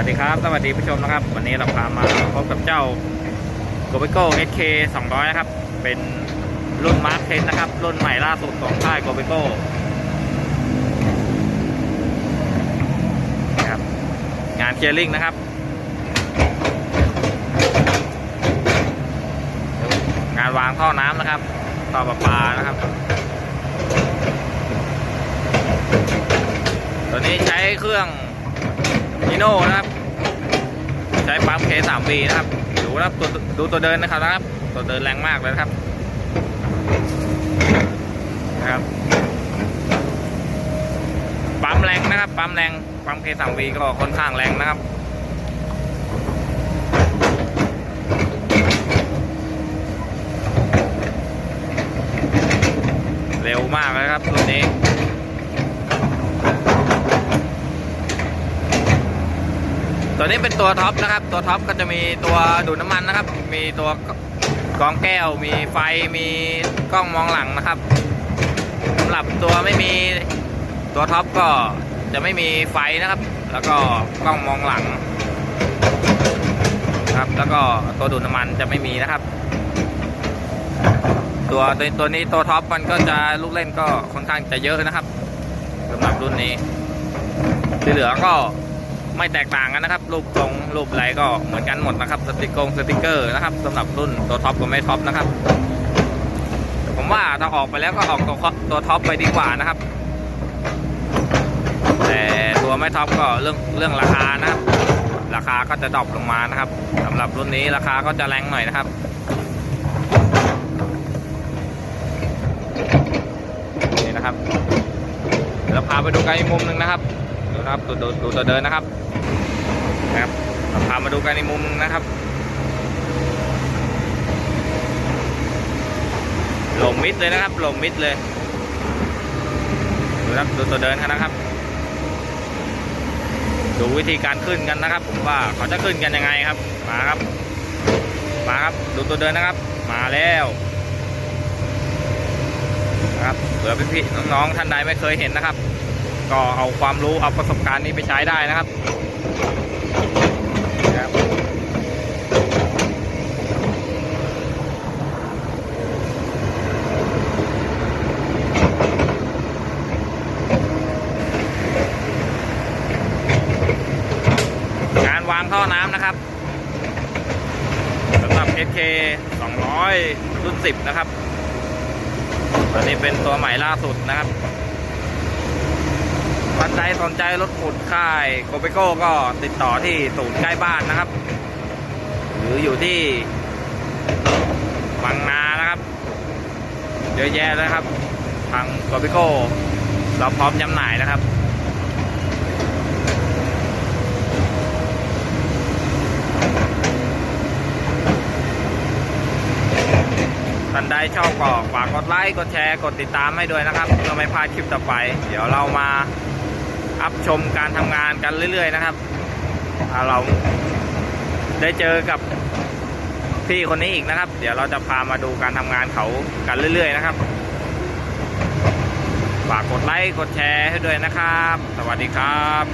วัสดีครับ สวัสดีผู้ชมนะครับ วันนี้เราพามาพบกับเจ้า g o b i c o SK 200 นะครับ เป็นรุ่นมาร์คเทนนะครับ รุ่นใหม่ล่าสุดของค่าย g o b i c o นะครับ งานเคลียร์ลิงนะครับ งานวางท่อน้ำนะครับท่อประปานะครับ ตัวนี้ใช้เครื่อง นิโน่นะครับ ใช้ปั๊ม K3V นะครับ ดูนะครับตัวดูตัวเดินนะครับนะครับ ตัวเดินแรงมากเลยครับนะครับปั๊มแรงนะครับปั๊มแรงปั๊ม K3V ก็ค่อนข้างแรงนะครับเร็วมากเลยครับตัวนี้ ตัวนี้เป็นตัวท็อปนะครับ ตัวท็อปก็จะมีตัวดูดน้ำมันนะครับ มีตัวกองแก้ว มีไฟ มีกล้องมองหลังนะครับสำหรับตัวไม่มีตัวท็อปก็จะไม่มีไฟนะครับ แล้วก็กล้องมองหลังครับ แล้วก็ตัวดูดน้ำมันจะไม่มีนะครับ ตัวตัวตัวนี้ตัวท็อปมันก็จะลูกเล่นก็ค่อนข้างจะเยอะนะครับสำหรับรุ่นนี้ที่เหลือก็ ไม่แตกต่างกันนะครับ รูปทรงรูปอะไรก็เหมือนกันหมดนะครับสติกกงสติกเกอร์นะครับสำหรับรุ่นตัวท็อปกับไม่ท็อปนะครับผมว่าถ้าออกไปแล้วก็ออกตัวตัวท็อปไปดีกว่านะครับ แต่ตัวไม่ท็อปก็เรื่องเรื่องราคานะครับราคาก็จะดรอปลงมานะครับสำหรับรุ่นนี้ราคาก็จะแรงหน่อยนะครับนี่นะครับเดี๋ยวเราพาไปดูกันอีกมุมหนึ่งนะครับ ดูนะครับดูดูดูตัวเดินนะครับนะครับพามาดูกันในมุมนะครับหลงมิดเลยนะครับหลงมิดเลยดูครับดูตัวเดินกันนะครับ ดูวิธีการขึ้นกันนะครับ ผมว่าเขาจะขึ้นกันยังไงครับ มาครับ มาครับดูตัวเดินนะครับ มาแล้วนะครับเผื่อพี่ๆน้องๆท่านใดไม่เคยเห็นนะครับ ก็เอาความรู้เอาประสบการณ์นี้ไปใช้ได้นะครับการวางท่อน้ำนะครับสำหรับ SK 200 รุ่น 10 นะครับ ตัวนี้เป็นตัวใหม่ล่าสุดนะครับ ท่านใดสนใจรถขุดค่ายโกเปโก้ก็ติดต่อที่ศูนย์ใกล้บ้านนะครับ หรืออยู่ที่บางนานะครับเยอะแยะเลยครับ ทางโกเปโก้เราพร้อมจำหน่ายนะครับท่านใดชอบก็ฝากกดไลค์ กดแชร์ กดติดตามให้ด้วยนะครับ เพื่อไม่พลาดคลิปต่อไป เดี๋ยวเรามา อัพชมการทำงานกันเรื่อย ๆ นะครับเราได้เจอกับพี่คนนี้อีกนะครับ เดี๋ยวเราจะพามาดูการทำงานเขากันเรื่อย ๆ นะครับฝากกดไลค์กดแชร์ให้ด้วยนะครับ สวัสดีครับ